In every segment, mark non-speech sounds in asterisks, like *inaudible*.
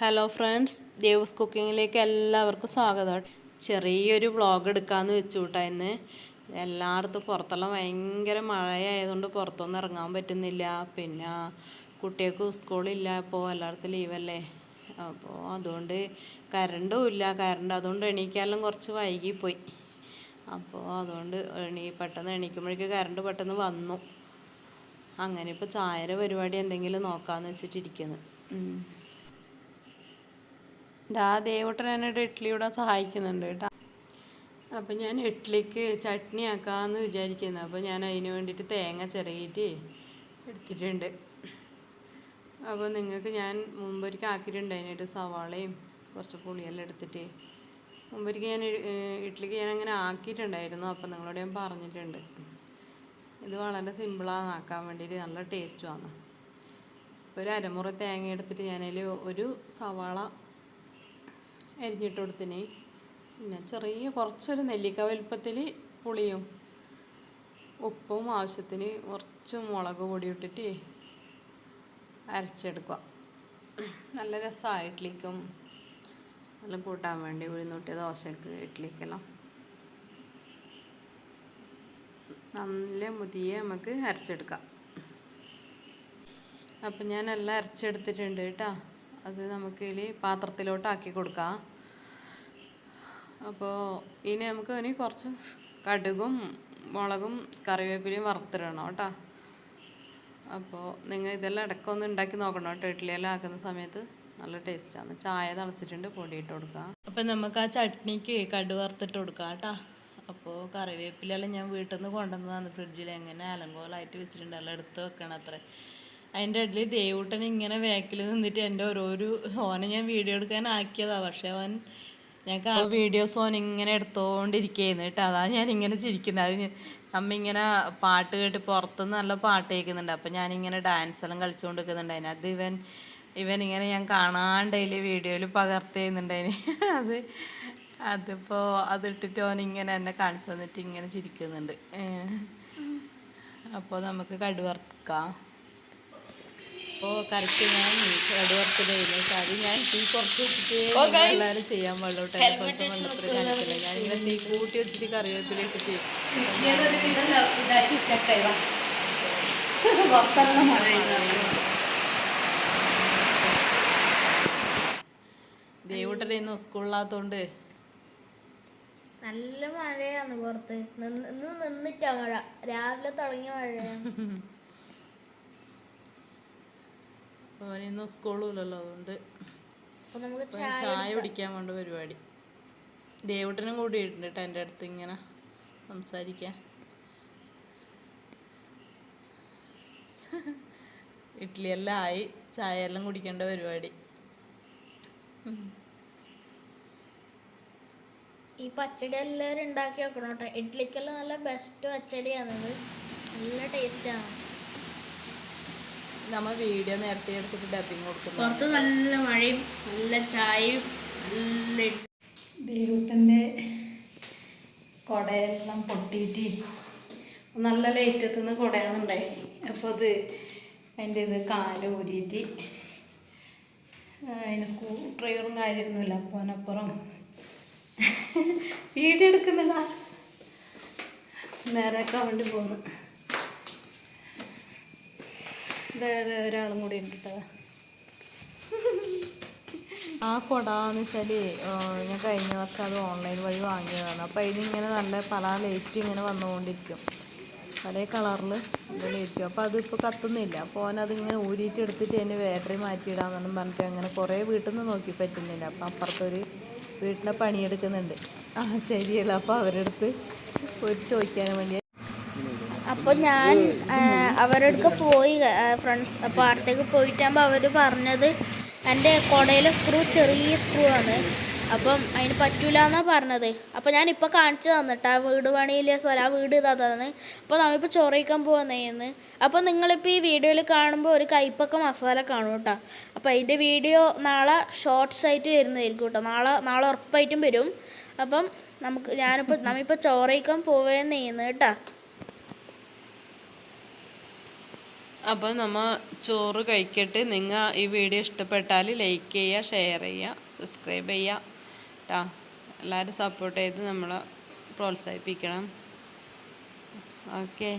Hello friends Devas കുക്കിങ്ങിലേക്ക് എല്ലാവർക്കും സ്വാഗതം. ചെറിയൊരു വ്ളോഗ് എടുക്കാമെന്ന് വെച്ചു കൂട്ടാ ഇന്ന്. എല്ലായിടത്തും പുറത്തെല്ലാം ഭയങ്കര മഴയായതുകൊണ്ട് പുറത്തൊന്നും ഇറങ്ങാൻ പറ്റുന്നില്ല. പിന്നെ കുട്ടികൾക്ക് സ്കൂളില്ല ഇപ്പോൾ എല്ലായിടത്തും ലീവല്ലേ അപ്പോൾ അതുകൊണ്ട് കരണ്ടും ഇല്ല. കരണ്ട് അതുകൊണ്ട് എണീക്കാലും കുറച്ച് വൈകിപ്പോയി. അപ്പോൾ അതുകൊണ്ട് എണീ പെട്ടെന്ന് എണീക്കുമ്പോഴേക്ക് കരണ്ട് പെട്ടെന്ന് വന്നു. അങ്ങനെ ഇപ്പോൾ ചായയുടെ പരിപാടി എന്തെങ്കിലും നോക്കാമെന്ന് വെച്ചിട്ടിരിക്കുന്നു. ദാ ദേവട്ടൻ എന്നെ ഇഡ്ഡലി ഇവിടെ സഹായിക്കുന്നുണ്ട് കേട്ടോ. അപ്പം ഞാൻ ഇഡ്ഡലിക്ക് ചട്നി ആക്കാമെന്ന് വിചാരിക്കുന്നു. അപ്പോൾ ഞാൻ അതിന് വേണ്ടിയിട്ട് തേങ്ങ ചിരകിയിട്ട് എടുത്തിട്ടുണ്ട്. അപ്പോൾ നിങ്ങൾക്ക് ഞാൻ മുമ്പൊരിക്കൽ ആക്കിയിട്ടുണ്ട് അതിനായിട്ട് സവാളയും കുറച്ച് പുളിയെല്ലാം എടുത്തിട്ട്. മുമ്പൊരിക്കൽ ഞാൻ ഇഡ്ഡലിക്ക് ഞാൻ അങ്ങനെ ആക്കിയിട്ടുണ്ടായിരുന്നു. അപ്പം നിങ്ങളോട് ഞാൻ പറഞ്ഞിട്ടുണ്ട്. ഇത് വളരെ സിമ്പിളാണ്. ആക്കാൻ വേണ്ടിയിട്ട് നല്ല ടേസ്റ്റുമാണ്. ഒരു അരമുറ തേങ്ങ എടുത്തിട്ട് ഞാനതിൽ ഒരു സവാള അരിഞ്ഞിട്ട് കൊടുത്തിന്. പിന്നെ ചെറിയ കുറച്ചൊരു നെല്ലിക്ക വലുപ്പത്തിൽ പുളിയും ഉപ്പും ആവശ്യത്തിന് കുറച്ച് മുളക് പൊടി ഇട്ടിട്ട് അരച്ചെടുക്കുക. നല്ല രസമാണ് ഇഡ്ഡലിക്കും നല്ല കൂട്ടാൻ വേണ്ടി ഉഴുന്നൂട്ടിയ ദോശക്ക് ഇഡ്ഡലിക്കെല്ലാം നല്ല മുതിയെ നമുക്ക് അരച്ചെടുക്കാം. അപ്പം ഞാനെല്ലാം അരച്ചെടുത്തിട്ടുണ്ട് കേട്ടോ. അത് നമുക്ക് പാത്രത്തിലോട്ട് ആക്കി കൊടുക്കാം. അപ്പോൾ ഇനി നമുക്ക് ഇനി കുറച്ച് കടുകും മുളകും കറിവേപ്പിലയും വറുത്തിടണം കേട്ടോ. അപ്പോൾ നിങ്ങൾ ഇതെല്ലാം ഇടയ്ക്കൊന്ന് ഉണ്ടാക്കി നോക്കണം കേട്ടോ. ഇഡ്ഡലിയെല്ലാം ആക്കുന്ന സമയത്ത് നല്ല ടേസ്റ്റാണ് ചായ തളച്ചിട്ടുണ്ട് പൊടിയിട്ട് കൊടുക്കുക അപ്പം നമുക്ക് ആ ചട്നിക്ക് കടു വറുത്തിട്ട് കൊടുക്കാം കേട്ടോ. അപ്പോൾ കറിവേപ്പിലെല്ലാം ഞാൻ വീട്ടിൽ നിന്ന് കൊണ്ടുവന്നതാണ് ഫ്രിഡ്ജിൽ. എങ്ങനെ അലങ്കോലായിട്ട് വെച്ചിട്ടുണ്ട് എല്ലാം എടുത്ത് വെക്കണം അത്ര അതിന്റെ ഇടയിൽ ദേവൂട്ടൻ ഇങ്ങനെ ബാക്കിൽ നിന്നിട്ട് എന്റെ ഓരോരു ഓനെ ഞാൻ വീഡിയോ എടുക്കാൻ ആക്കിയതാണ് പക്ഷെ അവൻ ഞാൻ വീഡിയോസ് ഓൻ ഇങ്ങനെ എടുത്തോണ്ടിരിക്കുന്നു കേട്ടോ. അതാ ഞാൻ ഇങ്ങനെ ചിരിക്കുന്നത് അത് അമ്മ ഇങ്ങനെ പാട്ട് കേട്ട് പുറത്തുനിന്ന് നല്ല പാട്ട് കേൾക്കുന്നുണ്ട്. അപ്പം ഞാനിങ്ങനെ ഡാൻസ് എല്ലാം കളിച്ചുകൊണ്ട് നിൽക്കുന്നുണ്ട് അതിനകത്ത് ഇവൻ ഇവൻ ഇങ്ങനെ ഞാൻ കാണാണ്ടതിൽ വീഡിയോയിൽ പകർത്തി ചെയ്യുന്നുണ്ടായിന് അത് അതിപ്പോൾ അതിട്ടിട്ട് ഓൻ ഇങ്ങനെ എന്നെ കാണിച്ചു തന്നിട്ട് ഇങ്ങനെ ചിരിക്കുന്നുണ്ട്. അപ്പോൾ നമുക്ക് കടുവറക്കാം അപ്പോൾ കറക്റ്റ് ഞാൻ കടു വറുത്ത് കഴിഞ്ഞു കറി ഞാൻ തീ കുറച്ച് വെച്ചിട്ട് എല്ലാവരും ചെയ്യാൻ പാടുള്ളൂ. കുറച്ച് വെള്ളത്തിൽ കാണിച്ചില്ല ഞാനിങ്ങനെ തീ കൂട്ടി വെച്ചിട്ട് കറിവേപ്പിലേക്ക് ഇട്ടിട്ട് *laughs* ദേവൂട്ടനെ ഇന്ന് സ്കൂളിലാത്തോണ്ട് നല്ല മഴയാണ് പുറത്ത്. നിന്ന് നിന്നിട്ടാ മഴ. രാവിലെ തുടങ്ങിയ മഴയാണ് *laughs* അവൻ ഇന്ന് സ്കൂളിലല്ലോ അതുകൊണ്ട് അപ്പൊ നമുക്ക് ചായ കുടിക്കാൻ വേണ്ട പരിപാടി. ദേവട്ടനും കൂടി ഇട്ടുണ്ട് കേട്ടോ എന്റെ അടുത്ത് ഇങ്ങനെ സംസാരിക്കാൻ. ഇഡ്ഡലി എല്ലാം ആയി ചായ എല്ലാം കുടിക്കേണ്ട പരിപാടി. ഈ പച്ചടി എല്ലാവരും ഉണ്ടാക്കി വെക്കണം കേട്ടോ ഇഡ്ലിക്കെല്ലാം നല്ല ബെസ്റ്റ് പച്ചടിയാണത് നല്ല ടേസ്റ്റാണ് നമ്മൾ വീഡിയോ നേരത്തെ എടുത്തിട്ട് ഡബിങ് കൊടുക്കുന്നു. പുറത്ത് നല്ല മഴയും നല്ല ചായയും നല്ല ബീറൂട്ടിന്റെ കുടയെല്ലാം പൊട്ടിയിട്ട് നല്ല ലേറ്റ് എത്തുന്ന കുടയാണുണ്ടായി അപ്പോൾ അത് അതിന്റെ ഇത് കാൽ ഊരിയിട്ട് അതിന് സ്ക്രൂ ഡ്രൈവറും കാര്യമൊന്നുമില്ല അപ്പോൾ അതിനപ്പുറം വീഡിയോ എടുക്കുന്നില്ല. നേരെയാക്കാൻ വേണ്ടി പോകുന്നു ഒരാളും കൂടി ഉണ്ട് കേട്ടോ ആ കൊടാന്ന് വെച്ചാൽ ഞാൻ കഴിഞ്ഞ വർഷം അത് ഓൺലൈൻ വഴി വാങ്ങിയതാണ്. അപ്പോൾ അതിലിങ്ങനെ നല്ല പല ലൈറ്റ് ഇങ്ങനെ വന്നുകൊണ്ടിരിക്കും. പല കളറിൽ ലൈറ്റും അപ്പോൾ അതിപ്പോൾ കത്തുന്നില്ല. അപ്പോൾ അവനതിങ്ങനെ ഊരിയിട്ട് എടുത്തിട്ട് അതിന് ബാറ്ററി മാറ്റിയിടാമെന്നും പറഞ്ഞിട്ട് അങ്ങനെ കുറേ വീട്ടിൽ നിന്ന് നോക്കി പറ്റുന്നില്ല. അപ്പോൾ അപ്പുറത്തൊരു വീട്ടിലെ പണിയെടുക്കുന്നുണ്ട്. ആ ശരിയല്ല. അപ്പോൾ അവരെടുത്ത് ഒരു ചോദിക്കാൻ വേണ്ടി അപ്പോൾ ഞാൻ അവരുടെ പോയി ഫ്രണ്ട്സ് അപ്പോൾ അടുത്തേക്ക് പോയിട്ടാകുമ്പോൾ അവർ പറഞ്ഞത് എന്റെ കുടയിലെ സ്ക്രൂ ചെറിയ സ്ക്രൂ ആണ്. അപ്പം അതിന് പറ്റൂല എന്നാണ് പറഞ്ഞത്. അപ്പോൾ ഞാൻ ഇപ്പോൾ കാണിച്ചു തന്നിട്ട് ആ വീട് പണിയില്ലേ സ്ഥലം ആ വീട് ഇതാന്ന് അപ്പോൾ നമ്മളിപ്പോൾ ചൊറയിക്കാൻ പോകുന്നതെന്ന് അപ്പോൾ നിങ്ങളിപ്പോൾ ഈ വീഡിയോയിൽ കാണുമ്പോൾ ഒരു കൈപ്പൊക്കെ മസാല കാണും കേട്ടോ. അപ്പോൾ അതിന്റെ വീഡിയോ നാളെ ഷോർട്സ് ആയിട്ട് വരുന്നതായിരിക്കും കേട്ടോ. നാളെ നാളെ ഉറപ്പായിട്ടും വരും. അപ്പം നമുക്ക് ഞാനിപ്പോൾ നമ്മളിപ്പോൾ ചോറയിക്കാൻ പോവുകയെന്ന് ചെയ്യുന്നത് കേട്ടോ. അപ്പോൾ നമ്മൾ ചോറ് കഴിക്കട്ട് നിങ്ങൾ ഈ വീഡിയോ ഇഷ്ടപ്പെട്ടാൽ ലൈക്ക് ചെയ്യുക ഷെയർ ചെയ്യുക സബ്സ്ക്രൈബ് ചെയ്യുക കേട്ടോ എല്ലാവരും സപ്പോർട്ട് ചെയ്ത് നമ്മളെ പ്രോത്സാഹിപ്പിക്കണം. Okay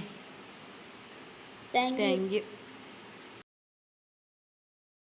thank you